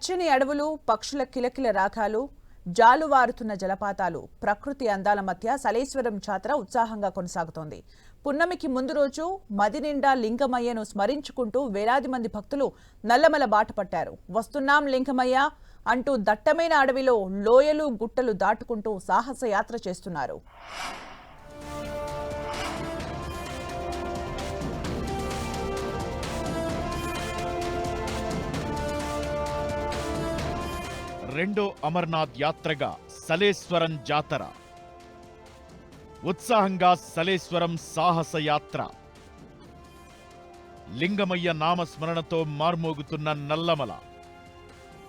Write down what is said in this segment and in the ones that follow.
పచ్చని అడవులు పక్షుల కిలకిల రాగాలు జాలువారుతున్న జలపాతాలు ప్రకృతి అందాల మధ్య సలేశ్వరం జాతర ఉత్సాహంగా కొనసాగుతోంది. పున్నమికి ముందు రోజు మదినిండా లింగమయ్యను స్మరించుకుంటూ వేలాది మంది భక్తులు నల్లమల బాట పట్టారు. వస్తున్నాం లింగమయ్య అంటూ దట్టమైన అడవిలో లోయలు గుట్టలు దాటుకుంటూ సాహసయాత్ర చేస్తున్నారు. రెండో అమర్నాథ్ యాత్రగా సలేశ్వరం జాతర. ఉత్సాహంగా సలేశ్వరం సాహస యాత్ర. లింగమయ్య నామస్మరణతో మార్మోగుతున్న నల్లమల.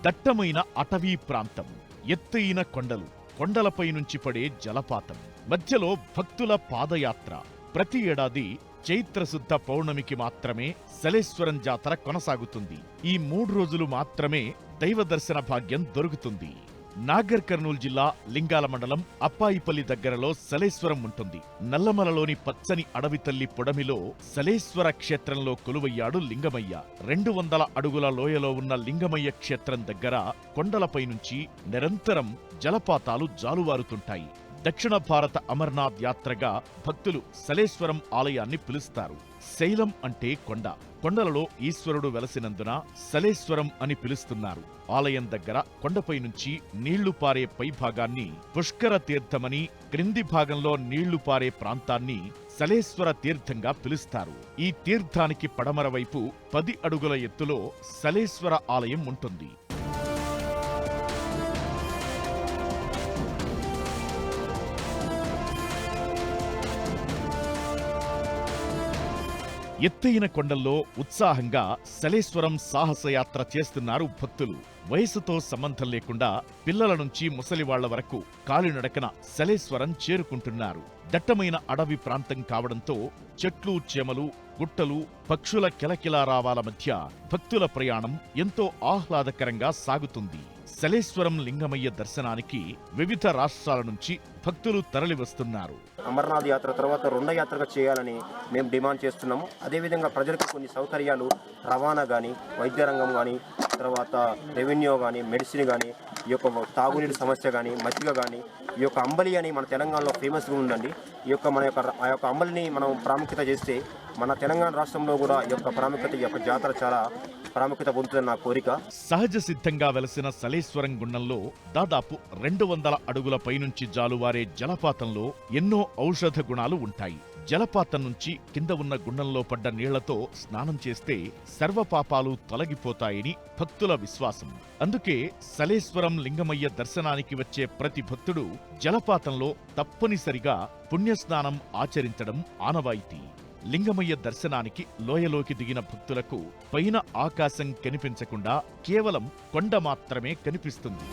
దట్టమైన అటవీ ప్రాంతం ఎత్తైన కొండలు కొండలపై నుంచి పడే జలపాతం మధ్యలో భక్తుల పాదయాత్ర. ప్రతి ఏడాది చైత్రశుద్ధ పౌర్ణమికి మాత్రమే సలేశ్వరం జాతర కొనసాగుతుంది. ఈ మూడు రోజులు మాత్రమే దైవ దర్శన భాగ్యం దొరుకుతుంది. నాగర్ కర్నూలు జిల్లా లింగాల మండలం అప్పాయిపల్లి దగ్గరలో సలేశ్వరం ఉంటుంది. నల్లమలలోని పచ్చని అడవి తల్లి పొడమిలో సలేశ్వర క్షేత్రంలో కొలువయ్యాడు లింగమయ్య. రెండు వందల అడుగుల లోయలో ఉన్న లింగమయ్య క్షేత్రం దగ్గర కొండలపై నుంచి నిరంతరం జలపాతాలు జాలువారుతుంటాయి. దక్షిణ భారత అమర్నాథ్ యాత్రగా భక్తులు సలేశ్వరం ఆలయాన్ని పిలుస్తారు. శైలం అంటే కొండ. కొండలలో ఈశ్వరుడు వెలసినందున సలేశ్వరం అని పిలుస్తున్నారు. ఆలయం దగ్గర కొండపై నుంచి నీళ్ళు పారే పై భాగాన్ని పుష్కర తీర్థమని క్రింది భాగంలో నీళ్ళు పారే ప్రాంతాన్ని సలేశ్వర తీర్థంగా పిలుస్తారు. ఈ తీర్థానికి పడమర వైపు పది అడుగుల ఎత్తులో సలేశ్వర ఆలయం ఉంటుంది. ఎత్తైన కొండల్లో ఉత్సాహంగా సలేశ్వరం సాహసయాత్ర చేస్తున్నారు భక్తులు. వయసుతో సంబంధం లేకుండా పిల్లల నుంచి ముసలివాళ్ళ వరకు కాలినడకన సలేశ్వరం చేరుకుంటున్నారు. దట్టమైన అడవి ప్రాంతం కావడంతో చెట్లు చెమలు గుట్టలు పక్షుల కిలకిలారావాల మధ్య భక్తుల ప్రయాణం ఎంతో ఆహ్లాదకరంగా సాగుతుంది. సలేశ్వరం లింగమయ్య దర్శనానికి వివిధ రాష్ట్రాల నుంచి భక్తులు తరలివస్తున్నారు. అమర్నాథ్ యాత్ర తర్వాత రెండో యాత్రగా చేయాలని మేము డిమాండ్ చేస్తున్నాము. అదేవిధంగా ప్రజలకు కొన్ని సౌకర్యాలు రవాణా కానీ వైద్య రంగం కానీ తర్వాత రెవెన్యూ కానీ మెడిసిన్ కానీ ఈ యొక్క తాగునీటి సమస్య కానీ మజ్జిగ కానీ ఈ యొక్క అంబలి అని మన తెలంగాణలో ఫేమస్గా ఉందండి. ఈ యొక్క మన యొక్క ఆ యొక్క అంబలిని మనం ప్రాముఖ్యత చేస్తే మన తెలంగాణ రాష్ట్రంలో కూడా ఈ యొక్క ప్రాముఖ్యత ఈ యొక్క జాతర చాలా ప్రాముఖ్యత పొందుతుంది నా కోరిక. సహజ సిద్ధంగా వెలసిన సలేశ్వరం గుండంలో దాదాపు రెండు వందల అడుగుల పైనుంచి జాలువారే జలపాతంలో ఎన్నో ఔషధ గుణాలు ఉంటాయి. జలపాతం నుంచి కింద ఉన్న గుండంలో పడ్డ నీళ్ళతో స్నానం చేస్తే సర్వపాపాలు తొలగిపోతాయని భక్తుల విశ్వాసం. అందుకే సలేశ్వరం లింగమయ్య దర్శనానికి వచ్చే ప్రతి భక్తుడు జలపాతంలో తప్పనిసరిగా పుణ్యస్నానం ఆచరించడం ఆనవాయితీ. లింగమయ్య దర్శనానికి లోయలోకి దిగిన భక్తులకు పైన ఆకాశం కనిపించకుండా కేవలం కొండ మాత్రమే కనిపిస్తుంది.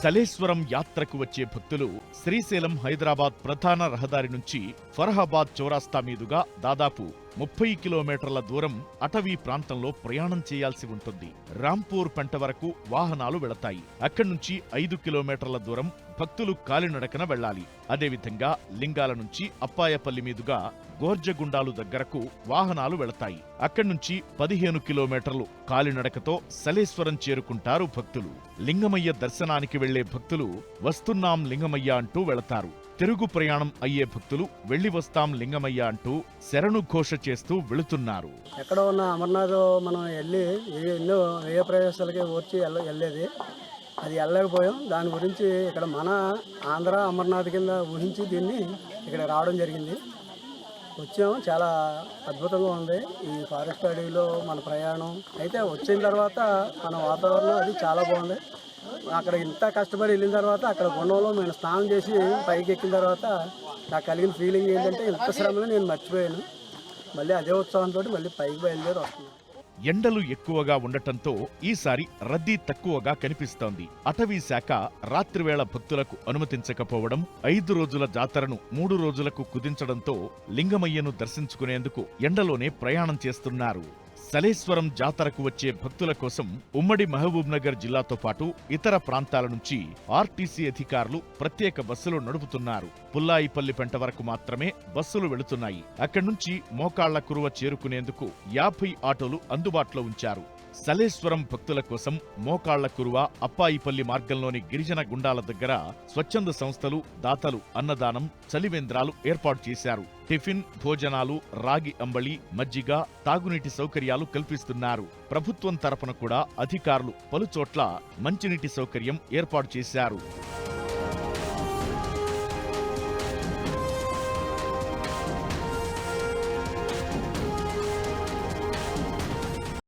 సలేశ్వరం యాత్రకు వచ్చే భక్తులు శ్రీశైలం హైదరాబాద్ ప్రధాన రహదారి నుంచి ఫరహాబాద్ చౌరాస్తా మీదుగా దాదాపు ముప్పై కిలోమీటర్ల దూరం అటవీ ప్రాంతంలో ప్రయాణం చేయాల్సి ఉంటుంది. రాంపూర్ పెంట వరకు వాహనాలు వెళతాయి. అక్కడి నుంచి ఐదు కిలోమీటర్ల దూరం భక్తులు కాలినడకన వెళ్ళాలి అదేవిధంగా లింగాల నుంచి అప్పాయపల్లి మీదుగా గోర్జగుండాలు దగ్గరకు వాహనాలు వెళతాయి. అక్కడి నుంచి పదిహేను కిలోమీటర్లు కాలినడకతో సలేశ్వరం చేరుకుంటారు భక్తులు. లింగమయ్య దర్శనానికి వెళ్ళే భక్తులు వస్తున్నాం లింగమయ్య అంటూ వెళతారు. తిరుగు ప్రయాణం అయ్యే భక్తులు వెళ్ళి వస్తాం లింగమయ్య అంటూ శరణు ఘోష చేస్తూ వెళుతున్నారు. ఎక్కడ ఉన్న అమర్నాథ్ మనం వెళ్ళి ఏ- ఎన్నో ఏ ప్రదేశాలకి వచ్చి వెళ్ళేది. అది వెళ్ళలేకపోయాం దాని గురించి ఇక్కడ మన ఆంధ్ర అమర్నాథ్ కింద ఊహించి దీన్ని ఇక్కడ రావడం జరిగింది. వచ్చాము చాలా అద్భుతంగా ఉంది. ఈ ఫారెస్ట్ అడవిలో మన ప్రయాణం అయితే వచ్చిన తర్వాత మన వాతావరణం అది చాలా బాగుంది. అక్కడ ఇంత కష్టపడి వెళ్ళిన తర్వాత అక్కడ గుండంలో మేము స్నానం చేసి పైకి ఎక్కిన తర్వాత నాకు కలిగిన ఫీలింగ్ ఏంటంటే ఇంత శ్రమలో నేను మర్చిపోయాను. మళ్ళీ అదే ఉత్సాహంతో మళ్ళీ పైకి బయలుదేరి వస్తున్నాను. ఎండలు ఎక్కువగా ఉండటంతో ఈసారి రద్దీ తక్కువగా కనిపిస్తోంది. అటవీ శాఖ రాత్రివేళ భక్తులకు అనుమతించకపోవడం ఐదు రోజుల జాతరను మూడు రోజులకు కుదించడంతో లింగమయ్యను దర్శించుకునేందుకు ఎండలోనే ప్రయాణం చేస్తున్నారు. సలేశ్వరం జాతరకు వచ్చే భక్తుల కోసం ఉమ్మడి మహబూబ్ నగర్ జిల్లాతో పాటు ఇతర ప్రాంతాల నుంచి ఆర్టీసీ అధికారులు ప్రత్యేక బస్సులు నడుపుతున్నారు. పుల్లాయిపల్లి పెంట వరకు మాత్రమే బస్సులు వెళుతున్నాయి. అక్కడి నుంచి మోకాళ్ళ కురువ చేరుకునేందుకు యాభై ఆటోలు అందుబాటులో ఉంచారు. సలేశ్వరం భక్తుల కోసం మోకాళ్ళ కురువ అప్పాయిపల్లి మార్గంలోని గిరిజన గుండాల దగ్గర స్వచ్ఛంద సంస్థలు దాతలు అన్నదానం చలివేంద్రాలు ఏర్పాటు చేశారు. టిఫిన్ భోజనాలు రాగి అంబళి మజ్జిగ తాగునీటి సౌకర్యాలు కల్పిస్తున్నారు. ప్రభుత్వం తరపున కూడా అధికారులు పలుచోట్ల మంచినీటి సౌకర్యం ఏర్పాటు చేశారు.